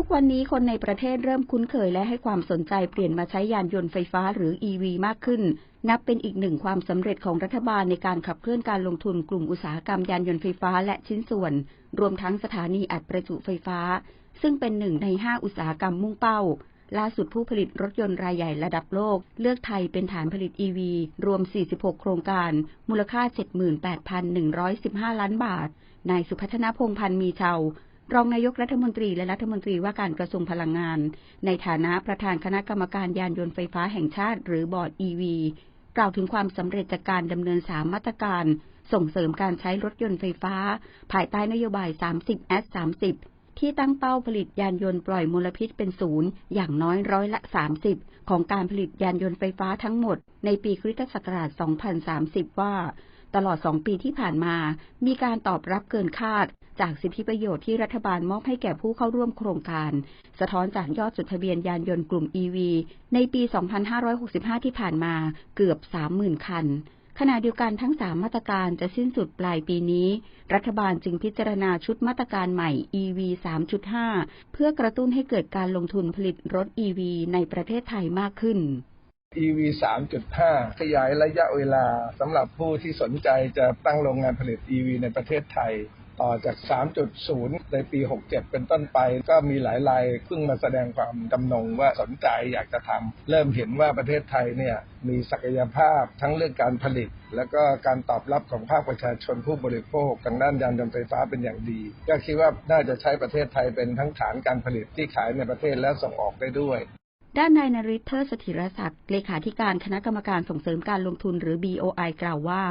ทุกวันนี้คนในประเทศเริ่มคุ้นเคยและให้ความสนใจเปลี่ยนมาใช้ยานยนต์ไฟฟ้าหรือ EV มากขึ้น นับเป็นอีกหนึ่งความสำเร็จของรัฐบาลในการขับเคลื่อนการลงทุนกลุ่มอุตสาหกรรมยานยนต์ไฟฟ้าและชิ้นส่วน รวมทั้งสถานีอัดประจุไฟฟ้า ซึ่งเป็นหนึ่งในห้าอุตสาหกรรมมุ่งเป้า ล่าสุดผู้ผลิตรถยนต์รายใหญ่ระดับโลก เลือกไทยเป็นฐานผลิต EV รวม 46 โครงการ มูลค่า 78,115 ล้านบาทนายสุพัฒนพงพันธ์มีเชา รองนายกรัฐมนตรีและรัฐมนตรีว่าการกระทรวงพลังงาน ในฐานะประธานคณะกรรมการยานยนต์ไฟฟ้าแห่งชาติ หรือบอร์ด EV กล่าวถึงความสำเร็จจากการดำเนินสามมาตรการ ส่งเสริมการใช้รถยนต์ไฟฟ้า ภายใต้นโยบาย 30 at 30 ที่ตั้งเป้าผลิตยานยนต์ปล่อยมลพิษเป็นศูนย์อย่างน้อยร้อยละ 30 ของการผลิตยานยนต์ไฟฟ้าทั้งหมด ในปีคริสตศักราช 2030 ว่า ตลอด2ปีที่ผ่านมา มีการตอบรับเกินคาด จากสิทธิประโยชน์ที่รัฐบาลมอบให้แก่ผู้เข้าร่วมโครงการ สะท้อนจากยอดจดทะเบียนยานยนต์กลุ่ม EV ในปี 2565 ที่ผ่านมาเกือบ 30,000 คันขณะเดียวกันทั้ง3มาตรการจะสิ้นสุดปลายปีนี้ รัฐบาลจึงพิจารณาชุดมาตรการใหม่ EV 3.5 เพื่อกระตุ้นให้เกิดการลงทุนผลิตรถ EV ในประเทศไทยมากขึ้น EV 3.5 ขยายระยะเวลาสำหรับผู้ที่สนใจจะตั้งโรงงานผลิต EV ในประเทศไทย ต่อจาก 3.0 ในปี 67 เป็นต้นไป ก็มีหลายรายเพิ่งมาแสดงความจำนงว่าสนใจอยากจะทำเริ่มเห็นว่าประเทศไทยเนี่ยมีศักยภาพทั้งเรื่องการผลิต แล้วก็การตอบรับของภาคประชาชนผู้บริโภคทางด้านยานยนต์ไฟฟ้าเป็นอย่างดี ก็คิดว่าน่าจะใช้ประเทศไทยเป็นทั้งฐานการผลิตที่ขายในประเทศและส่งออกได้ด้วย ด้านนายนริเทอร์สถิรศักดิ์เลขาธิการคณะกรรมการส่งเสริมการลงทุนหรือ BOI กล่าวว่า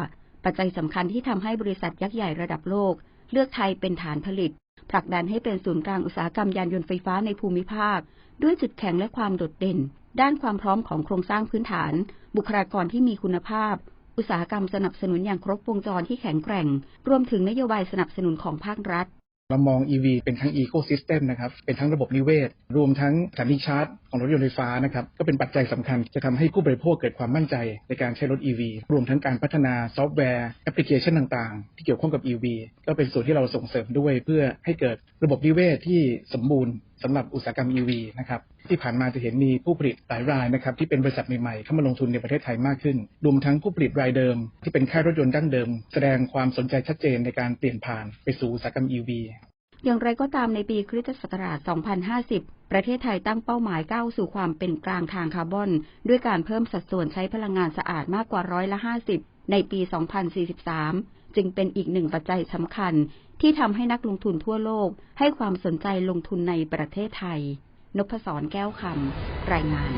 ปัจจัยสำคัญที่ทำให้บริษัทยักษ์ใหญ่ระดับโลก เลือกไทยเป็นฐานผลิต ผลักดันให้เป็นศูนย์กลางอุตสาหกรรมยานยนต์ไฟฟ้าในภูมิภาค ด้วยจุดแข็งและความโดดเด่น ด้านความพร้อมของโครงสร้างพื้นฐาน บุคลากรที่มีคุณภาพ อุตสาหกรรมสนับสนุนอย่างครบวงจรที่แข็งแกร่ง รวมถึงนโยบายสนับสนุนของภาครัฐ เรามอง EV เป็นทั้ง Ecosystem นะครับ เป็นทั้งระบบนิเวศ รวมทั้งสถานีชาร์จของรถยนต์ไฟฟ้านะครับ ก็เป็นปัจจัยสำคัญจะทำให้ผู้บริโภคเกิดความมั่นใจในการใช้รถ EV รวมทั้งการพัฒนาซอฟต์แวร์แอปพลิเคชันต่างๆ ที่เกี่ยวข้องกับ EV ก็เป็นส่วนที่เราส่งเสริมด้วยเพื่อให้เกิดระบบนิเวศที่สมบูรณ์สำหรับอุตสาหกรรม EV นะครับที่ผ่านมาจะเห็นมีผู้ผลิตหลายรายนะครับที่เป็นบริษัทใหม่ๆเข้ามาลงทุนในประเทศไทยมากขึ้น รวมทั้งผู้ผลิตรายเดิม ที่เป็นค่ายรถยนต์ดั้งเดิม แสดงความสนใจชัดเจนในการเปลี่ยนผ่านไปสู่อุตสาหกรรม EV อย่างไรก็ตามในปีคริสตศักราช 2050 ประเทศไทยตั้งเป้าหมายก้าวสู่ความเป็นกลางทางคาร์บอน ด้วยการเพิ่มสัดส่วนใช้พลังงานสะอาดมากกว่าร้อยละ 50 ในปี 2043 จึงเป็นอีกหนึ่งปัจจัยสำคัญที่ทำให้นักลงทุนทั่วโลกให้ความสนใจลงทุนในประเทศไทยนพศรแก้วคำรายงาน